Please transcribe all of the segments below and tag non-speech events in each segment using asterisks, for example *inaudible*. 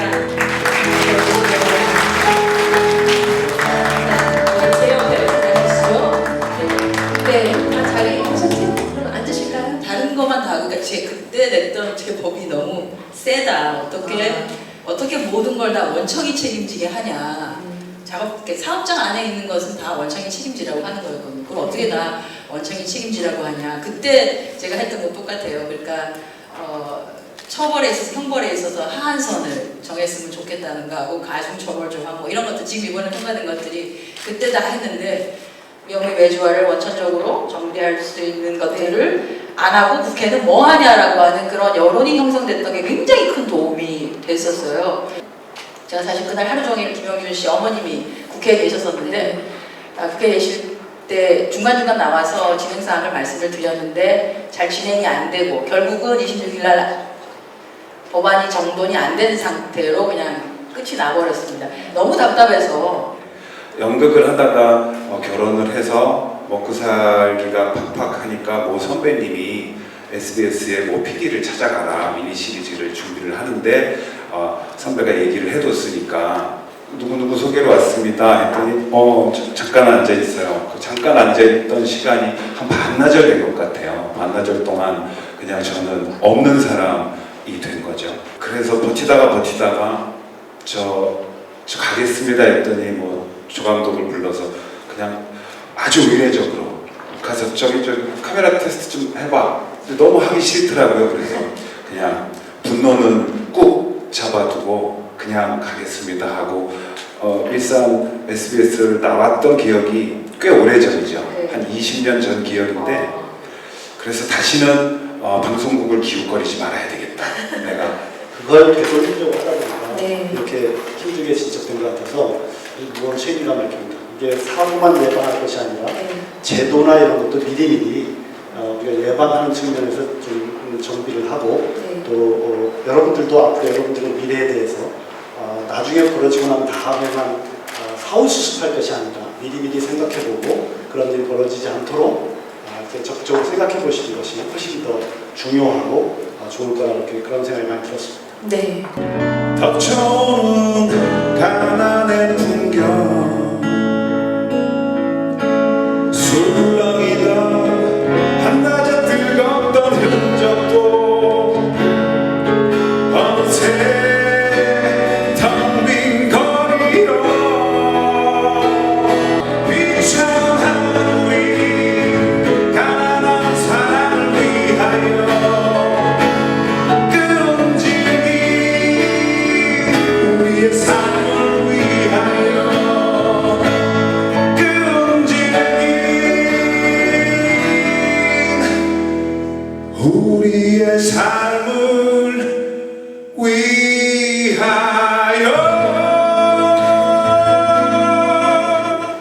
네, 그러니까 제 그때 냈던 제 법이 너무 세다. 어떻게 아. 어떻게 모든 걸 다 원청이 책임지게 하냐. 음. 작업 사업장 안에 있는 것은 다 원청이 책임지라고 하는 거였거든요. 그럼 어떻게 다 원청이 책임지라고 하냐. 그때 제가 했던 건 똑같아요. 그러니까 어, 처벌에 있어서 형벌에 있어서 하한선을 정했으면 좋겠다는 거하고 가중 처벌 조항 뭐 이런 것들 지금 이번에 통과된 것들이 그때 다 했는데 명의 외주화를 원천적으로 정리할 수 있는 것들을 안 하고 국회는 뭐 하냐라고 하는 그런 여론이 형성됐던 게 굉장히 큰 도움이 됐었어요. 제가 사실 그날 하루 종일 김영준 씨 어머님이 국회에 계셨었는데 아, 국회에 계실 때 중간중간 나와서 진행사항을 말씀을 드렸는데 잘 진행이 안 되고 결국은 26일 날 법안이 정돈이 안 된 상태로 그냥 끝이 나버렸습니다. 너무 답답해서. 연극을 하다가 어, 결혼을 해서 먹고 살기가 팍팍하니까 모 선배님이 SBS에 모 PD를 찾아가라 미니 시리즈를 준비를 하는데 어, 선배가 얘기를 해뒀으니까 누구누구 소개로 왔습니다. 했더니 어 저- 잠깐 앉아 있어요. 그 잠깐 앉아 있던 시간이 한 반나절 된 것 같아요. 반나절 동안 그냥 저는 없는 사람 이 된 거죠 그래서 버티다가 버티다가 저, 저 가겠습니다 했더니 뭐 조감독을 불러서 그냥 아주 의례적으로 가서 저기 저기 카메라 테스트 좀 해봐. 너무 하기 싫더라고요. 그래서 그냥 분노는 꾹 잡아두고 그냥 가겠습니다 하고 어, 일산 SBS를 나왔던 기억이 꽤 오래전이죠. 네. 한 20년 전 기억인데 그래서 다시는 어, 방송국을 기웃거리지 말아야 되겠다. 내가 그걸 되돌리려고 하다 보니까 네. 이렇게 힘들게 진척된 것 같아서 무거운 책임감을 느낍니다. 이게 사고만 예방할 것이 아니라 네. 제도나 이런 것도 미리미리 어, 우리가 예방하는 측면에서 좀 정비를 하고 네. 또 어, 여러분들도 앞으로 여러분들의 미래에 대해서 어, 나중에 벌어지고 난 다음에만 어, 사후수습할 것이 아니라 미리미리 생각해보고 그런 일이 벌어지지 않도록 어, 이렇게 적극적으로 생각해 보시는 것이 훨씬 더 중요하고 어, 좋을 거라 이렇게 그런 생각이 많이 들었습니다. 네. 덮쳐오는 가난의 풍경 위하여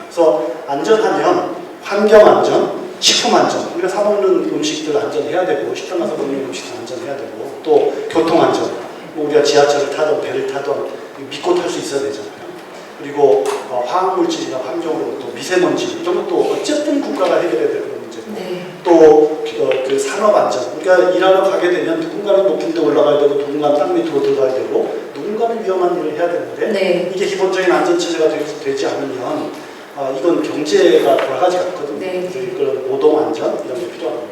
그래서 안전하면 환경 안전, 식품 안전, 우리가 사 먹는 음식들 안전해야 되고 식당 가서 먹는 음식들 안전해야 되고 또 교통 안전, 뭐 우리가 지하철을 타던 배를 타던 믿고 탈 수 있어야 되잖아요. 그리고 어, 화학물질이나 환경으로부터 미세먼지 이런 것도 어쨌든 국가가 해결해야 문제고 네. 또그 산업 안전. 그러니까 일하러 가게 되면 누군가는 높은 데 올라가야 되고 누군가는 땅 밑으로 들어가야 되고 누군가는 위험한 일을 해야 되는데 네. 이게 기본적인 안전 체제가 되, 지 않으면 아, 이건 경제가 돌아가지 않거든요. 네. 그래서 이런 노동 안전 이런 게 필요하고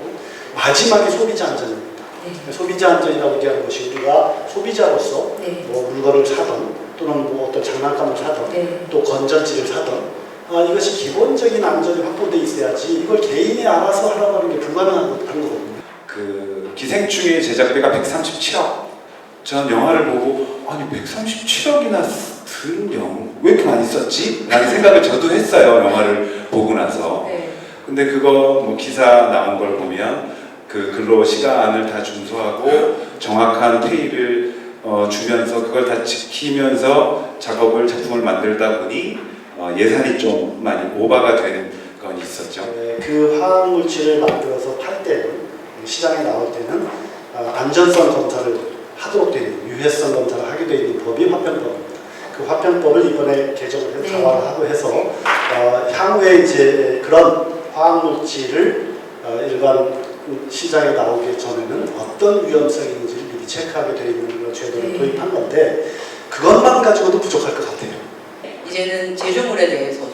마지막에 소비자 안전입니다. 네. 소비자 안전이라고 얘기하는 것이 우리가 소비자로서 네. 뭐 물건을 사던 또는 뭐 어떤 장난감을 사던 네. 또 건전지를 사던 아, 이것이 기본적인 안전이 확보돼 있어야지 이걸 개인이 알아서 하라고 하는 게 불가능한 거거든요. 그 기생충의 제작비가 137억. 전 영화를 보고 아니 137억이나 든 영화 왜 이렇게 많이 썼지? 라는 생각을 저도 했어요. 영화를 보고 나서. 네. 근데 그거 뭐 기사 나온 걸 보면 그 근로 시간을 다 준수하고 정확한 페이를 어, 주면서 그걸 다 지키면서 작업을 작품을 만들다 보니 어, 예산이 좀 많이 오바가 되는 건 있었죠. 네, 그 화학물질을 만들어서 팔 때는 시장에 나올 때는 아, 안전성 검사를 하도록 되어 있는 유해성 검사를 하게 되어 있는 법이 화편법입니다. 그 화편법을 이번에 개정을 해서 네. 강화를 하고 해서 어, 향후에 이제 그런 화학물질을 어, 일반 시장에 나오기 전에는 어떤 위험성이 있는지를 미리 체크하게 되어 있는 그런 제도를 네. 도입한 건데 그것만 가지고도 부족할 것 같아요. 이제는 제조물에 대해서도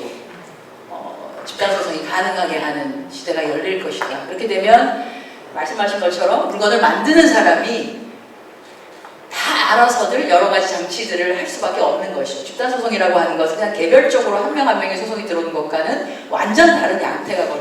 어, 집단 소송이 가능하게 하는 시대가 열릴 것이다. 그렇게 되면 말씀하신 것처럼 물건을 만드는 사람이 다 알아서들 여러 가지 장치들을 할 수밖에 없는 것이죠. 집단 소송이라고 하는 것은 그냥 개별적으로 한 명한 명의 소송이 들어오는 것과는 완전 다른 양태가 거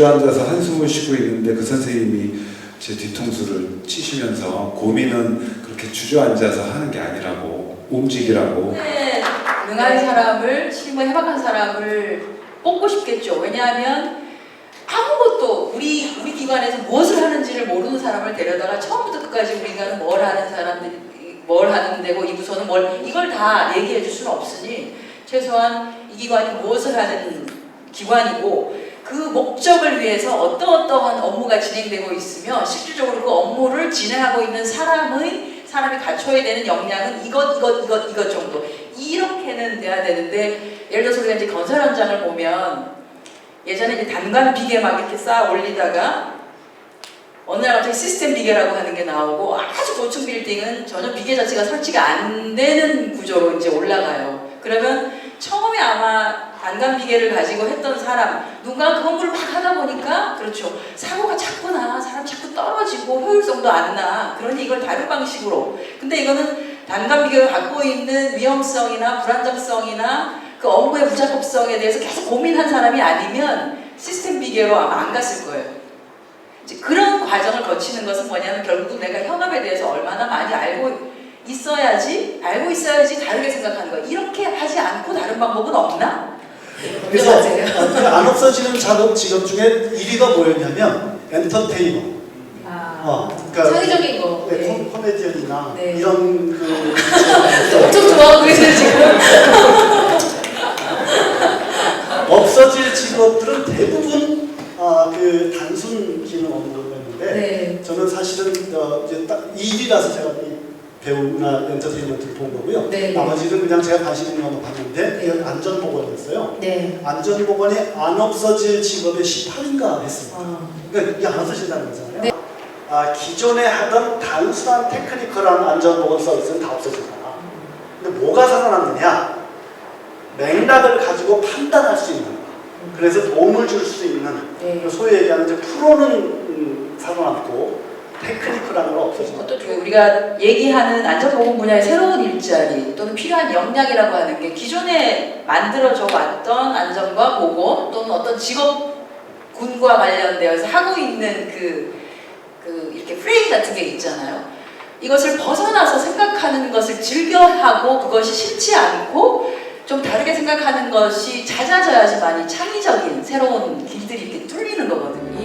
주저앉아서 한숨을 쉬고 있는데 그 선생님이 제 뒤통수를 치시면서 고민은 그렇게 주저앉아서 하는 게 아니라고 움직이라고 네, 능한 사람을 실무 해박한 사람을 뽑고 싶겠죠. 왜냐하면 아무것도 우리 우리 기관에서 무엇을 하는지를 모르는 사람을 데려다가 처음부터 끝까지 우리 기관은 뭘 하는 사람들이 뭘 하는 데고 이 부서는 뭘 이걸 다 얘기해 줄 수는 없으니 최소한 이 기관이 무엇을 하는 기관이고 그 목적을 위해서 어떠어떠한 업무가 진행되고 있으며 실질적으로 그 업무를 진행하고 있는 사람의 사람이 갖춰야 되는 역량은 이것 이것 이것 이것 정도 이렇게는 돼야 되는데 예를 들어서 우리가 이제 건설 현장을 보면 예전에 이제 단관 비계 막 이렇게 쌓아 올리다가 어느 날 갑자기 시스템 비계라고 하는 게 나오고 아주 고층 빌딩은 전혀 비계 자체가 설치가 안 되는 구조로 이제 올라가요. 그러면 처음에 아마 단관 비계를 가지고 했던 사람 누군가 그 업무를 막 하다 보니까 그렇죠 사고가 자꾸 나 사람 자꾸 떨어지고 효율성도 안 나 그러니 이걸 다른 방식으로 근데 이거는 단관 비계가 갖고 있는 위험성이나 불안정성이나 그 업무의 부작업성에 대해서 계속 고민한 사람이 아니면 시스템 비계로 아마 안 갔을 거예요. 이제 그런 과정을 거치는 것은 뭐냐면 결국 내가 현업에 대해서 얼마나 많이 알고 있어야지 알고 있어야지 다르게 생각하는 거야. 이렇게 하지 않고 다른 방법은 없나? 그래서. 어, 그안 없어지는 작업 직업 중에 1위가 뭐였냐면 엔터테이너. 아, 어, 그러니까 창의적인 거. 네, 네. 코- 코미디언이나 네. 이런 그 *laughs* 엄청 좋아하고 계세요 지금. *laughs* 없어질 직업들은 대부분 아, 그 단순 기능 업무였는데 네. 저는 사실은 어, 이제 딱 1위라서 제가 이 배우나 엔터테인먼트를 본 거고요. 네. 나머지는 그냥 제가 관심 있는 것만 봤는데 네. 이건 안전보건이었어요. 네. 안전보건이 안 없어질 직업의 18인가 했습니다. 어. 그러니까 이게 안 없어진다는 거잖아요. 네. 아, 기존에 하던 단순한 테크니컬한 안전보건 서비스는 다 없어진다. 근데 뭐가 살아남느냐? 맥락을 가지고 판단할 수 있는 거. 그래서 도움을 줄 수 있는 네. 소위 얘기하는 이제 프로는 음, 살아남고 테크니컬한 건 없어진다. 또그 우리가 얘기하는 안전보건 분야의 새로운 일자리 또는 필요한 역량이라고 하는 게 기존에 만들어져 왔던 안전과 보건 또는 어떤 직업군과 관련되어서 하고 있는 그, 그 이렇게 프레임 같은 게 있잖아요. 이것을 벗어나서 생각하는 것을 즐겨하고 그것이 싫지 않고 좀 다르게 생각하는 것이 잦아져야지만이 창의적인 새로운 길들이 이렇게 뚫리는 거거든요.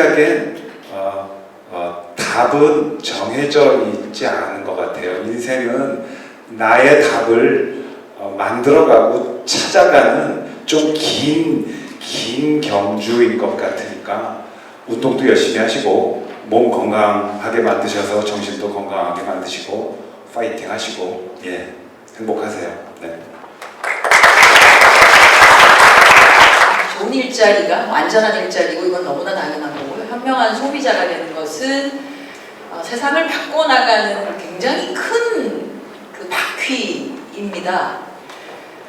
생각엔 어, 어, 답은 정해져 있지 않은 것 같아요. 인생은 나의 답을 어, 만들어가고 찾아가는 좀 긴 긴 경주인 것 같으니까 운동도 열심히 하시고 몸 건강하게 만드셔서 정신도 건강하게 만드시고 파이팅 하시고 예 행복하세요. 네. 좋은 일자리가 뭐 안전한 일자리고 이건 너무나 당연한. 현명한 소비자가 되는 것은 어, 세상을 바꿔나가는 굉장히 큰 그 바퀴입니다.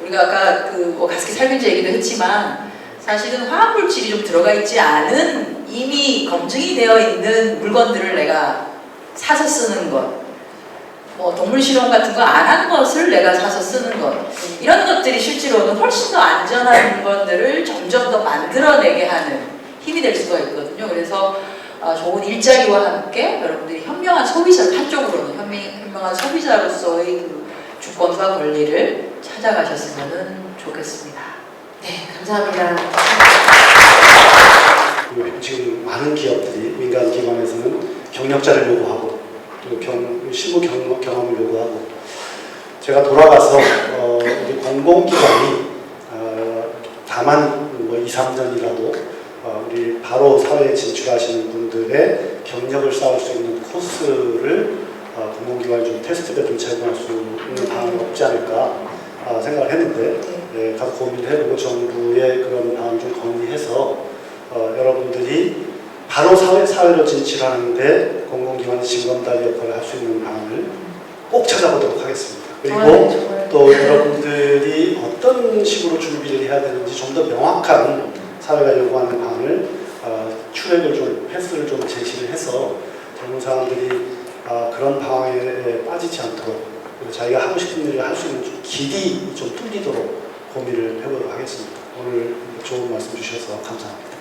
우리가 아까 그뭐 가습기 살균제 얘기도 했지만 사실은 화학물질이 좀 들어가 있지 않은 이미 검증이 되어 있는 물건들을 내가 사서 쓰는 것, 뭐 동물 실험 같은 거 안 한 것을 내가 사서 쓰는 것 이런 것들이 실제로는 훨씬 더 안전한 물건들을 점점 더 만들어내게 하는 힘이 될 수가 있거든요. 그래서 어, 좋은 일자리와 함께 여러분들이 현명한 소비자 한쪽으로는 현명, 현명한 소비자로서의 그 주권과 권리를 찾아가셨으면 좋겠습니다. 네, 감사합니다. 지금 많은 기업들이 민간 기관에서는 경력자를 요구하고 또 경, 실무 경, 경험을 요구하고 제가 돌아가서 어, 공공기관이 어, 다만 뭐 2, 3년이라도 어, 우리 바로 사회에 진출하시는 분들의 경력을 쌓을 수 있는 코스를 어, 공공기관이 좀 테스트에 좀 제공할 수 있는 방안이 없지 않을까 아, 생각을 했는데 예, 가서 고민을 해보고 정부의 그런 방안 좀 건의해서 어, 여러분들이 바로 사회, 사회로 진출하는데 공공기관의 징검다리 역할을 할 수 있는 방안을 꼭 찾아보도록 하겠습니다. 그리고 정말, 정말. 또 여러분들이 어떤 식으로 준비를 해야 되는지 좀 더 명확한 사회가 요구하는 방안을 어, 출액을 좀 패스를 좀 제시를 해서 젊은 사람들이 아, 그런 방황에 빠지지 않도록 그리고 자기가 하고 싶은 일을 할 수 있는 좀 길이 좀 뚫리도록 고민을 해보도록 하겠습니다. 오늘 좋은 말씀 주셔서 감사합니다.